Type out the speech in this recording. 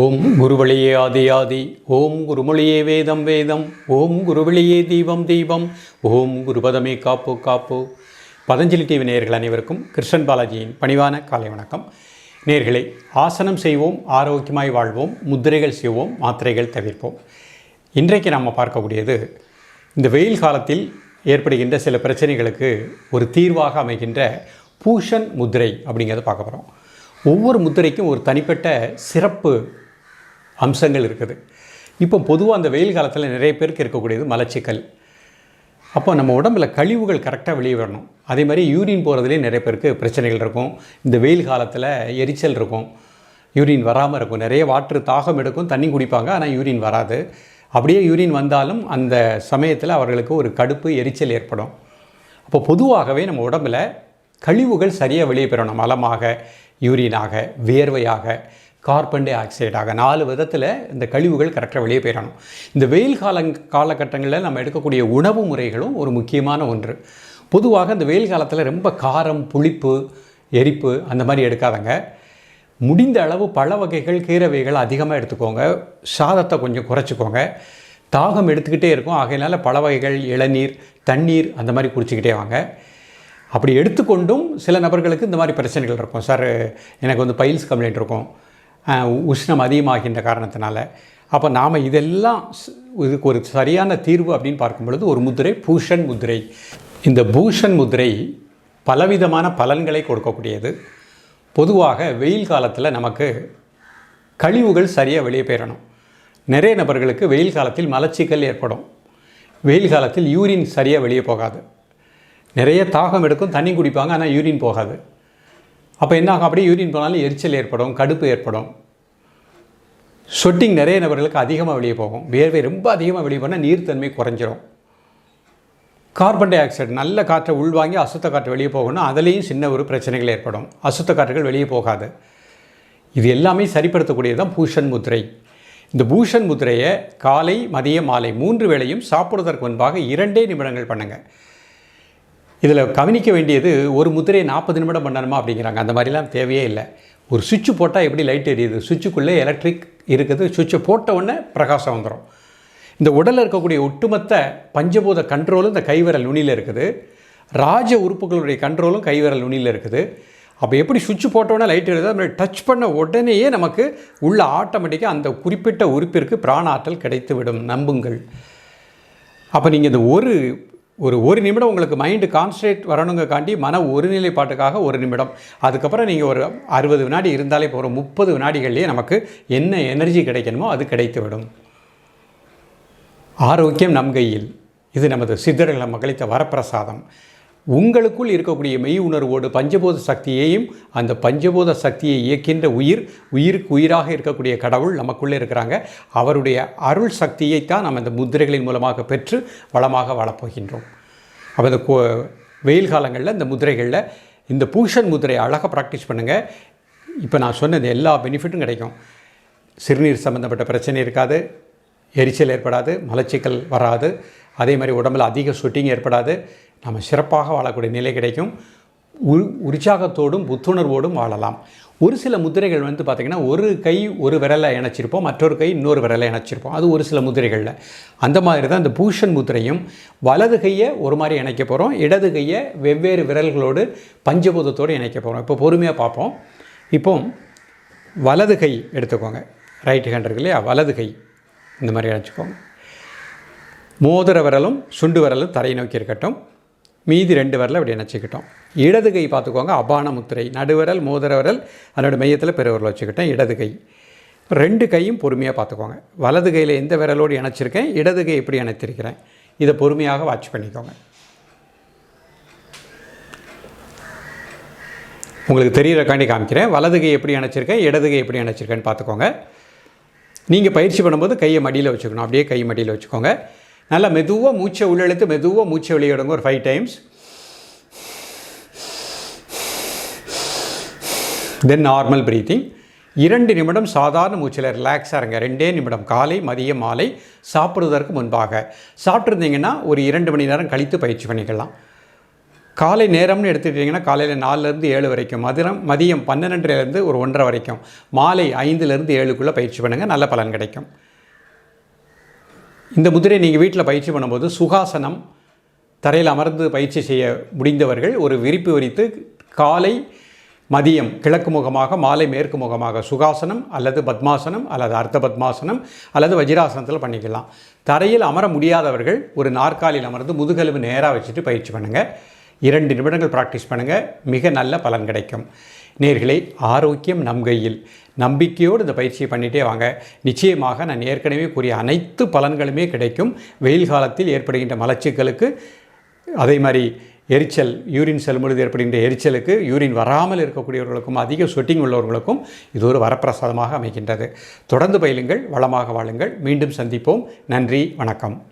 ஓம் குருவழியே ஆதி ஆதி ஓம் குருமொழியே வேதம் வேதம் ஓம் குருவழியே தீபம் தீபம் ஓம் குருபதமே காப்பு காப்பு. பதஞ்சலி டிவி நேயர்கள் அனைவருக்கும் கிருஷ்ணன் பாலாஜியின் பணிவான காலை வணக்கம். நேர்களை ஆசனம் செய்வோம் ஆரோக்கியமாய் வாழ்வோம் முத்திரைகள் செய்வோம் மாத்திரைகள் தவிர்ப்போம். இன்றைக்கு நாம் பார்க்கக்கூடியது இந்த வெயில் காலத்தில் ஏற்படுகின்ற சில பிரச்சனைகளுக்கு ஒரு தீர்வாக அமைகின்ற பூஷன் முத்திரை அப்படிங்கிறத பார்க்க போகிறோம் ஒவ்வொரு முத்திரைக்கும் ஒரு தனிப்பட்ட சிறப்பு அம்சங்கள் இருக்குது. இப்போ பொதுவாக அந்த வெயில் காலத்தில் நிறைய பேருக்கு இருக்கக்கூடியது மலச்சிக்கல். அப்போ நம்ம உடம்புல கழிவுகள் கரெக்டாக வெளியே வரணும். அதே மாதிரி யூரின் போகிறதுலேயே நிறைய பேருக்கு பிரச்சனைகள் இருக்கும். இந்த வெயில் காலத்தில் எரிச்சல் இருக்கும். யூரின் வராமல் இருக்கும். நிறைய வாட்டர் தாகம் எடுக்கும் தண்ணி குடிப்பாங்க ஆனால் யூரின் வராது. அப்படியே யூரின் வந்தாலும் அந்த சமயத்தில் அவர்களுக்கு ஒரு கடுப்பு எரிச்சல் ஏற்படும். அப்போ பொதுவாகவே நம்ம உடம்புல கழிவுகள் சரியாக வெளியே பெறணும். மலமாக யூரியனாக வியர்வையாக கார்பன் டை ஆக்சைடாக நாலு விதத்தில் இந்த கழிவுகள் கரெக்டாக வெளியே போயிடணும் இந்த வெயில் கால காலகட்டங்களில் நம்ம எடுக்கக்கூடிய உணவு முறைகளும் ஒரு முக்கியமான ஒன்று. பொதுவாக இந்த வெயில் காலத்தில் ரொம்ப காரம் புளிப்பு எரிப்பு அந்த மாதிரி எடுக்காதங்க. முடிந்த அளவு பழ வகைகள் கீரை வகைகள் அதிகமாக எடுத்துக்கோங்க. சாதத்தை கொஞ்சம் குறைச்சிக்கோங்க. தாகம் எடுத்துக்கிட்டே இருக்கும். ஆகையினால பழ வகைகள் இளநீர் தண்ணீர் அந்த மாதிரி குடிச்சிக்கிட்டே வாங்க. அப்படி எடுத்துக்கொண்டும் சில நபர்களுக்கு இந்த மாதிரி பிரச்சனைகள் இருக்கும். சார் எனக்கு வந்து பைல்ஸ் கம்ப்ளைண்ட் இருக்கும். உஷ்ணம் அதிகமாகின்ற காரணத்தினால. அப்போ நாம் இதெல்லாம் இதுக்கு ஒரு சரியான தீர்வு அப்படின்னு பார்க்கும் பொழுது ஒரு முதிரை பூஷன் முதிரை. இந்த பூஷன் முதிரை பலவிதமான பலன்களை கொடுக்கக்கூடியது. பொதுவாக வெயில் காலத்தில் நமக்கு கழிவுகள் சரியாக வெளியே போயிடணும் நிறைய நபர்களுக்கு வெயில் காலத்தில் மலச்சிக்கல் ஏற்படும். வெயில் காலத்தில் யூரின் சரியாக வெளியே போகாது. நிறைய தாகம் எடுக்கும் தண்ணி குடிப்பாங்க ஆனால் யூரின் போகாது. அப்போ என்ன ஆகும்? அப்படியே யூரின் போனாலும் எரிச்சல் ஏற்படும் கடுப்பு ஏற்படும். சொட்டிங் நிறைய நபர்களுக்கு அதிகமாக வெளியே போகும். வேர்வை ரொம்ப அதிகமாக வெளியே போனால் நீர்த்தன்மை குறைஞ்சிரும். கார்பன் டை ஆக்சைடு நல்ல காற்றை உள்வாங்கி அசுத்த காற்று வெளியே போகணும் அதுலேயும் சின்ன ஒரு பிரச்சனைகள் ஏற்படும். அசுத்த காற்றுகள் வெளியே போகாது. இது எல்லாமே சரிப்படுத்தக்கூடியது தான் பூஷன் முத்திரை. இந்த பூஷன் முத்திரையை காலை மதிய மாலை மூன்று வேளையும் சாப்பிடுவதற்கு முன்பாக இரண்டே நிமிடங்கள் பண்ணுங்கள் இதில் கவனிக்க வேண்டியது ஒரு முத்திரையை நாற்பது நிமிடம் பண்ணணுமா அப்படிங்கிறாங்க. அந்த மாதிரிலாம் தேவையே இல்லை. ஒரு சுவிட்சு போட்டால் எப்படி லைட் எரியுது? சுவிட்சுக்குள்ளே எலக்ட்ரிக் இருக்குது. சுவிட்சை போட்ட உடனே பிரகாசம் வந்துடும். இந்த உடலில் இருக்கக்கூடிய ஒட்டுமொத்த பஞ்சபூத கண்ட்ரோலும் இந்த கைவிரல் நுனியில் இருக்குது. ராஜ உறுப்புகளுடைய கண்ட்ரோலும் கைவிரல் நுனியில் இருக்குது. அப்போ எப்படி சுவிட்ச் போட்டோன்னே லைட் எழுது அது டச் பண்ண உடனேயே நமக்கு உள்ள ஆட்டோமேட்டிக்காக அந்த குறிப்பிட்ட உறுப்பிற்கு பிராண ஆற்றல் கிடைத்து விடும் நம்புங்கள். அப்போ நீங்கள் இந்த ஒரு ஒரு ஒரு நிமிடம் உங்களுக்கு மைண்டு கான்சன்ட்ரேட் வரணுங்கக்காண்டி மன ஒருநிலைப்பாட்டுக்காக ஒரு நிமிடம். அதுக்கப்புறம் நீங்கள் ஒரு அறுபது வினாடி இருந்தாலே போகிறோம் முப்பது வினாடிகள்லேயே நமக்கு என்ன எனர்ஜி கிடைக்கணுமோ அது கிடைத்து விடும் ஆரோக்கியம் நம் கையில். இது நமது சித்தர்கள் மகளித்த வரப்பிரசாதம். உங்களுக்குள் இருக்கக்கூடிய மெய் உணர்வோடு பஞ்சபூத சக்தியையும் அந்த பஞ்சபூத சக்தியை இயக்கின்ற உயிர் உயிருக்கு உயிராக இருக்கக்கூடிய கடவுள் நமக்குள்ளே இருக்கிறாங்க. அவருடைய அருள் சக்தியைத்தான் நம்ம இந்த முத்திரைகளின் மூலமாக பெற்று வளமாக வாழப்போகின்றோம். அப்போ இந்த கோ- வெயில் காலங்களில் இந்த முதிரைகளில் இந்த பூஷன் முதிரையை அழகாக ப்ராக்டிஸ் பண்ணுங்கள் இப்போ நான் சொன்னது எல்லா பெனிஃபிட்டும் கிடைக்கும். சிறுநீர் சம்மந்தப்பட்ட பிரச்சனை இருக்காது எரிச்சல் ஏற்படாது மலச்சிக்கல் வராது. அதே மாதிரி உடம்புல அதிக சுட்டிங் ஏற்படாது. நம்ம சிறப்பாக வாழக்கூடிய நிலை கிடைக்கும். உ உற்சாகத்தோடும் புத்துணர்வோடும் வாழலாம். ஒரு சில முதிரைகள் வந்து பார்த்திங்கன்னா ஒரு கை ஒரு விரலை இணைச்சிருப்போம் மற்றொரு கை இன்னொரு விரலை இணைச்சிருப்போம். அது ஒரு சில முதிரைகளில் அந்த மாதிரி தான் இந்த பூஷன் முதிரையும் வலது கையை ஒரு மாதிரி இணைக்க போகிறோம் இடது கையை வெவ்வேறு விரல்களோடு பஞ்சபூதத்தோடு இணைக்க போகிறோம் இப்போ பொறுமையாக பார்ப்போம். இப்போ வலது கை எடுத்துக்கோங்க. ரைட் ஹேண்ட் இருக்கு இல்லையா? வலது கை. இந்த மாதிரி இணைச்சிக்கோங்க. மோதிர விரலும் சுண்டு விரலும் தரை நோக்கி இருக்கட்டும். மீதி ரெண்டு வரல அப்படி இணைச்சிக்கிட்டோம் இடது கை பார்த்துக்கோங்க அபான முத்திரை. நடுவிரல் மோதிர விரல் அதனோட மையத்தில் பெருவிரல் வச்சுக்கிட்டேன் இடது கை. ரெண்டு கையும் பொறுமையாக பார்த்துக்கோங்க. வலது கையில் எந்த விரலோடு இணைச்சிருக்கேன் இடது கை எப்படி இணைத்திருக்கிறேன் இதை பொறுமையாக வாட்ச் பண்ணிக்கோங்க. உங்களுக்கு தெரியறக்காண்டி காமிக்கிறேன் வலது கை எப்படி இணைச்சிருக்கேன் இடது கை எப்படி இணைச்சிருக்கேன்னு பார்த்துக்கோங்க. நீங்கள் பயிற்சி பண்ணும்போது கையை மடியில் வச்சுக்கணும் அப்படியே கை மடியில் வச்சுக்கோங்க. நல்லா மெதுவாக மூச்சை உள்ளெழுத்து மெதுவாக மூச்சை வெளியிடுங்க. ஒரு five times then normal breathing இரண்டு நிமிடம் சாதாரண மூச்சில் ரிலாக்ஸாக இருங்க. ரெண்டே நிமிடம் காலை மதியம் மாலை சாப்பிடுவதற்கு முன்பாக. சாப்பிட்ருந்தீங்கன்னா ஒரு இரண்டு மணி நேரம் கழித்து பயிற்சி பண்ணிக்கலாம். காலை நேரம்னு எடுத்துக்கிட்டிங்கன்னா காலையில் நாலுலேருந்து ஏழு வரைக்கும். மதியம் மதியம் பன்னிரெண்டுலேருந்து ஒரு ஒன்றரை வரைக்கும். மாலை ஐந்துலேருந்து ஏழுக்குள்ளே பயிற்சி பண்ணுங்கள் நல்ல பலன் கிடைக்கும். இந்த முதிரை நீங்கள் வீட்டில் பயிற்சி பண்ணும்போது சுகாசனம் தரையில் அமர்ந்து பயிற்சி செய்ய முடிந்தவர்கள் ஒரு விரிப்பு விரித்து காலை மதியம் கிழக்கு முகமாக மாலை மேற்கு முகமாக சுகாசனம் அல்லது பத்மாசனம் அல்லது அர்த்த பத்மாசனம் அல்லது வஜ்ராசனத்தில் பண்ணிக்கலாம். தரையில் அமர முடியாதவர்கள் ஒரு நாற்காலியில் அமர்ந்து முதுகெலும்பு நேராக வச்சுட்டு பயிற்சி பண்ணுங்கள் இரண்டு நிமிடங்கள் ப்ராக்டிஸ் பண்ணுங்கள் மிக நல்ல பலன் கிடைக்கும். நேர்களே ஆரோக்கியம் நம் கையில். நம்பிக்கையோடு இந்த பயிற்சியை பண்ணிகிட்டே வாங்க. நிச்சயமாக நான் ஏற்கனவே கூறிய அனைத்து பலன்களுமே கிடைக்கும். வெயில் காலத்தில் ஏற்படுகின்ற மலச்சிக்கலுக்கு அதே மாதிரி எரிச்சல் யூரின் செல்லும் பொழுது ஏற்படுகின்ற எரிச்சலுக்கு யூரின் வராமல் இருக்கக்கூடியவர்களுக்கும் அதிக சொட்டிங் உள்ளவர்களுக்கும் இது ஒரு வரப்பிரசாதமாக அமைகின்றது. தொடர்ந்து பயிலுங்கள் வளமாக வாழுங்கள். மீண்டும் சந்திப்போம். நன்றி வணக்கம்.